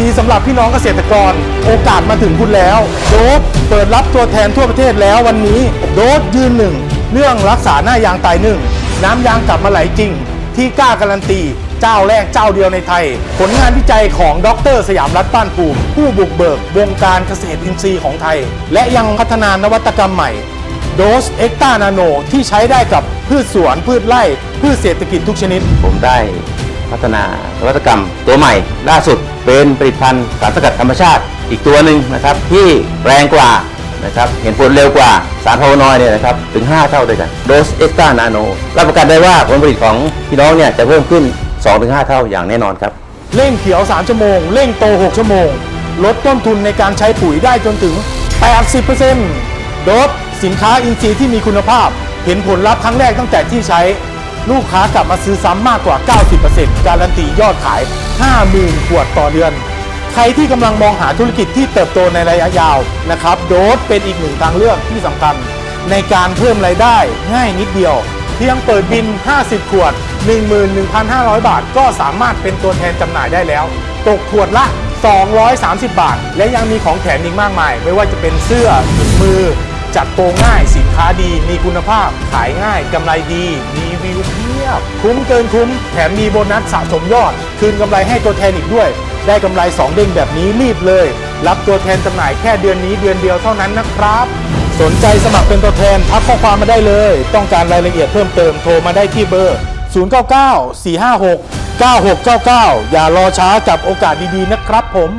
ดีสำหรับพี่น้องเกษตรกร โอกาสมาถึงคุณแล้ว โดบเปิดรับตัวแทนทั่วประเทศแล้ววันนี้ โดบยืนหนึ่ง เรื่องรักษาหน้ายางตายหนึ่ง น้ำยางกลับมาไหลจริง ที่กล้าการันตี เจ้าแรกเจ้าเดียวในไทย ผลงานวิจัยของดร สยามรัฐป้านภูมิ ผู้บุกเบิกวงการเกษตรอินทรีย์ของไทย และยังพัฒนานวัตกรรมใหม่โดสเอ็กตานาโนที่ใช้ได้กับพืชสวนพืชไร่พืชเศรษฐกิจทุกชนิด ผมได้ พัฒนานวัตกรรม ตัวใหม่ ล่าสุดเป็นผลิตภัณฑ์สารสกัดธรรมชาติ อีกตัวหนึ่งนะครับที่แรงกว่านะครับเห็นผลเร็วกว่าสารพาวนอยด์เนี่ยนะครับถึง 5 เท่าด้วยกันโดสเอ็กตานาโนรับประกันได้ว่าผลผลิตของพี่น้องเนี่ยจะเพิ่มขึ้น 2-5 เท่าอย่างแน่นอนครับเร่งเขียว 3 ชั่วโมงเร่งโต 6 ชั่วโมง ลดต้นทุนในการใช้ปุ๋ยได้จนถึง 80%โดสสินค้าอินทรีย์ที่มีคุณภาพ เห็นผลลัพธ์ครั้งแรกตั้งแต่ที่ใช้ ลูกค้ากลับมาซื้อซ้ำมากกว่า 90%การันตียอดขาย 50,000 ขวดต่อเดือน ใครที่กำลังมองหาธุรกิจที่เติบโตในระยะยาวนะครับ โดสเป็นอีกหนึ่งทางเลือกที่สำคัญ ในการเพิ่มรายได้ง่ายนิดเดียว เพียงเปิดบิน 50 ขวด 11,500 บาท ก็สามารถเป็นตัวแทนจำหน่ายได้แล้ว ตกขวดละ 230 บาท และยังมีของแถมอีกมากมาย ไม่ว่าจะเป็นเสื้อถุงมือ จัดโปรง่ายสินค้าดี มีคุณภาพ ขายง่ายกำไรดีรีวิวเพียบ คุ้มเกินคุ้ม แถมมีโบนัสสะสมยอด คืนกำไรให้ตัวแทนอีกด้วย ได้กำไร 2 เด้งแบบนี้รีบเลย รับตัวแทนจำหน่ายแค่เดือนนี้เดือนเดียวเท่านั้นนะครับ สนใจสมัครเป็นตัวแทนทักข้อความมาได้เลย ต้องการรายละเอียดเพิ่มเติมโทรมาได้ที่เบอร์ 099 456 9699 อย่ารอช้ากับโอกาสดีๆนะครับผม